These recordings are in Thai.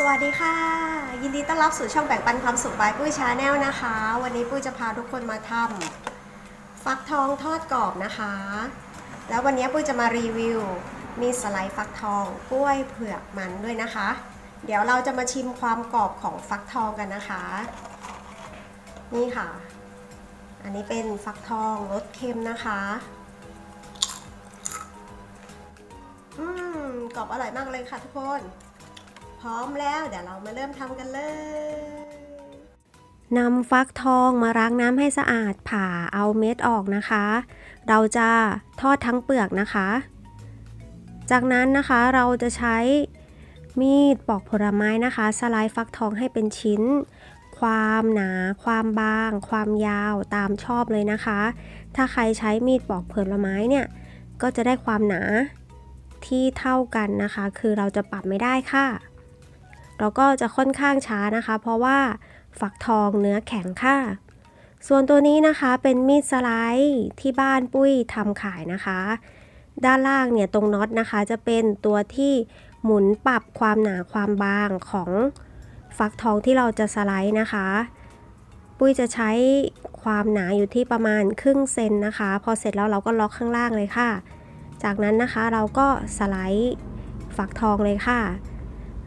สวัสดีค่ะ ยินดีต้อนรับสู่ช่องแบ่งปันความสุขบายปุ้ยชาแนลนะคะ วันนี้ปุ้ยจะพาทุกคนมาทำฟักทองทอดกรอบนะคะ แล้ววันนี้ปุ้ยจะมารีวิว มีสไลด์ฟักทองกล้วยเผือกมันด้วยนะคะ เดี๋ยวเราจะมาชิมความกรอบของฟักทองกันนะคะ นี่ค่ะ อันนี้เป็นฟักทองรสเค็มนะคะอืมกรอบอร่อยมากเลยค่ะทุกคน ร้อมแล้ว เดี๋ยวเรามาเริ่มทำกันเลยนำฟักทองมาล้างน้ำให้สะอาดผ่าเอาเม็ดออกนะคะ เราจะทอดทั้งเปลือกนะคะ จากนั้นนะคะเราจะใช้มีดปอกผลไม้นะคะ สไลด์ฟักทองให้เป็นชิ้น ความหนา ความบาง ความยาวตามชอบเลยนะคะ ถ้าใครใช้มีดปอกผลไม้เนี่ยก็จะได้ความหนาที่เท่ากันนะคะ คือเราจะปรับไม่ได้ค่ะ เราก็จะค่อนข้างช้านะคะ เพราะว่าฝักทองเนื้อแข็งค่ะ ส่วนตัวนี้นะคะเป็นมีดสไลด์ที่บ้านปุ้ยทำขายนะคะ ด้านล่างเนี่ยตรงน็อตนะคะ จะเป็นตัวที่หมุนปรับความหนาความบางของฟักทองที่เราจะสไลด์นะคะ ปุ้ยจะใช้ความหนาอยู่ที่ประมาณครึ่งเซนนะคะ พอเสร็จแล้วเราก็ล็อกข้างล่างเลยค่ะ จากนั้นนะคะเราก็สไลด์ฟักทองเลยค่ะ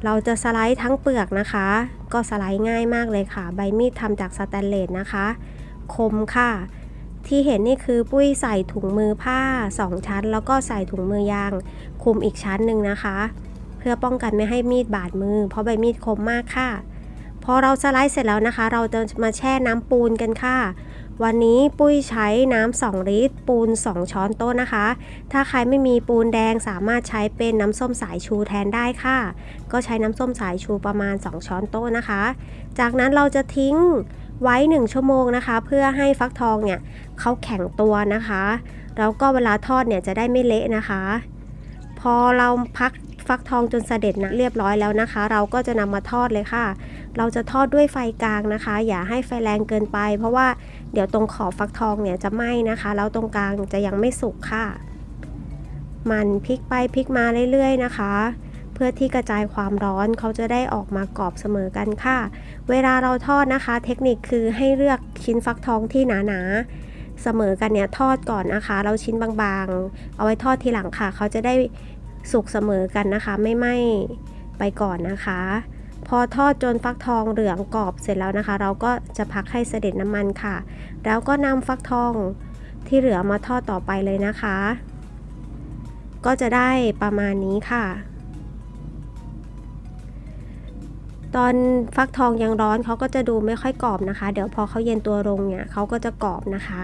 เราจะสไลด์ทั้งเปลือกนะคะ ก็สไลด์ง่ายมากเลยค่ะ ใบมีดทำจากสแตนเลสนะคะ คมค่ะ ที่เห็นนี่คือปุ้ยใส่ถุงมือผ้า 2 ชั้น แล้วก็ใส่ถุงมือยาง คุมอีกชั้นหนึ่งนะคะ เพื่อป้องกันไม่ให้มีดบาดมือ เพราะใบมีดคมมากค่ะ พอเราสไลด์เสร็จแล้วนะคะ เราจะมาแช่น้ำปูนกันค่ะ วันนี้ปุ้ยใช้น้ำ2ลิตร ปูน 2 ช้อนโต๊ะนะคะ ถ้าใครไม่มีปูนแดงสามารถใช้เป็นน้ำส้มสายชูแทนได้ค่ะ ก็ใช้น้ำส้มสายชูประมาณ 2 ช้อนโต๊ะนะคะ จากนั้นเราจะทิ้งไว้ 1 ชั่วโมงนะคะ เพื่อให้ฟักทองเนี่ยเขาแข็งตัวนะคะ แล้วก็เวลาทอดเนี่ยจะได้ไม่เละนะคะ พอเราพัก ฟักทองจนเสด็จนะเรียบร้อยแล้วนะคะ เราก็จะนำมาทอดเลยค่ะ เราจะทอดด้วยไฟกลางนะคะ อย่าให้ไฟแรงเกินไป เพราะว่าเดี๋ยวตรงขอบฟักทองเนี่ยจะไหม้นะคะ แล้วตรงกลางจะยังไม่สุกค่ะ มันพลิกไปพลิกมาเรื่อยๆนะคะเพื่อที่กระจายความร้อนเขาจะได้ออกมากรอบเสมอกันค่ะ เวลาเราทอดนะคะ เทคนิคคือให้เลือกชิ้นฟักทองที่หนาๆเสมอกันเนี่ยทอดก่อนนะคะ เราชิ้นบางๆ เอาไว้ทอดทีหลังค่ะ เขาจะได้ สุกเสมอกันนะคะ ไม่ไหม้ไปก่อนนะคะ พอทอดจนฟักทองเหลืองกรอบเสร็จแล้วนะคะ เราก็จะพักให้เสด็จน้ำมันค่ะ แล้วก็นำฟักทองที่เหลือมาทอดต่อไปเลยนะคะ ก็จะได้ประมาณนี้ค่ะ ตอนฟักทองยังร้อนเขาก็จะดูไม่ค่อยกรอบนะคะ เดี๋ยวพอเขาเย็นตัวลงเนี่ยเขาก็จะกรอบนะคะ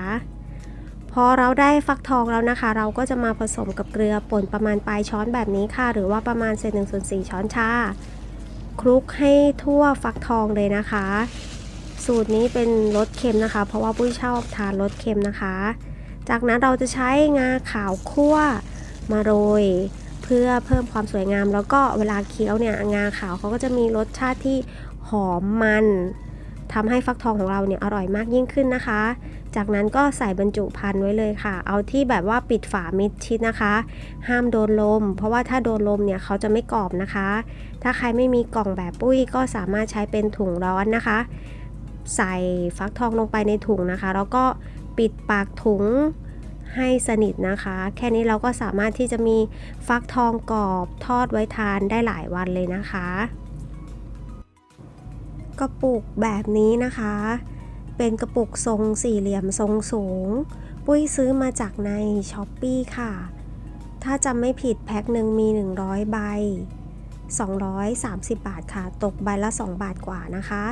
พอเราได้ฟักทองแล้วนะคะ เราก็จะมาผสมกับเกลือป่นประมาณปลายช้อนแบบนี้ค่ะ หรือว่าประมาณเศษหนึ่งส่วนสี่ช้อนชาคลุกให้ทั่วฟักทองเลยนะคะ สูตรนี้เป็นรสเค็มนะคะ เพราะว่าปุ้ยชอบทานรสเค็มนะคะ จากนั้นเราจะใช้งาขาวคั่วมาโรยเพื่อเพิ่มความสวยงาม แล้วก็เวลาเคี้ยวเนี่ยงาขาวเขาก็จะมีรสชาติที่หอมมันทำให้ฟักทองของเราเนี่ยอร่อยมากยิ่งขึ้นนะคะ จากนั้นก็ใส่บรรจุภัณฑ์ไว้เลยค่ะ เอาที่แบบว่าปิดฝามิดชิดนะคะ ห้ามโดนลม เพราะว่าถ้าโดนลมเนี่ยเขาจะไม่กรอบนะคะ ถ้าใครไม่มีกล่องแบบปุ้ยก็สามารถใช้เป็นถุงร้อนนะคะ ใส่ฟักทองลงไปในถุงนะคะ แล้วก็ปิดปากถุงให้สนิทนะคะ แค่นี้เราก็สามารถที่จะมีฟักทองกรอบทอดไว้ทานได้หลายวันเลยนะคะ กระปุกแบบนี้นะคะ เป็นกระปุกทรงสี่เหลี่ยมทรงสูง ปุ้ยซื้อมาจากในช้อปปีค่ะ ถ้าจำไม่ผิดแพ็คหนึ่งมี 100 ใบ 230 บาทค่ะ ตกใบละ 2 บาทกว่านะคะ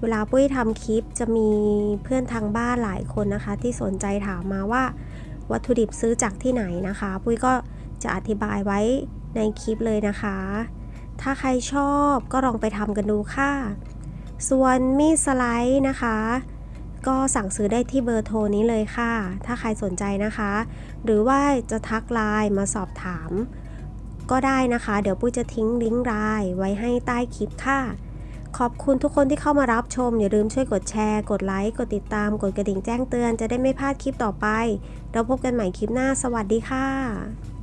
เวลาปุ้ยทำคลิปจะมีเพื่อนทางบ้านหลายคนนะคะ ที่สนใจถามมาว่า วัตถุดิบซื้อจากที่ไหนนะคะ ปุ้ยก็จะอธิบายไว้ในคลิปเลยนะคะ ถ้าใครชอบก็ลองไปทำกันดูค่ะ ส่วนมีดสไลด์นะคะ ก็สั่งซื้อได้ที่เบอร์โทรนี้เลยค่ะ ถ้าใครสนใจนะคะ หรือว่าจะทักไลน์มาสอบถาม ก็ได้นะคะ เดี๋ยวปุ้ยจะทิ้งลิงก์ไลน์ไว้ให้ใต้คลิปค่ะ ขอบคุณทุกคนที่เข้ามารับชม อย่าลืมช่วยกดแชร์ กดไลค์ กดติดตาม กดกระดิ่งแจ้งเตือนจะได้ไม่พลาดคลิปต่อไป เราพบกันใหม่คลิปหน้า สวัสดีค่ะ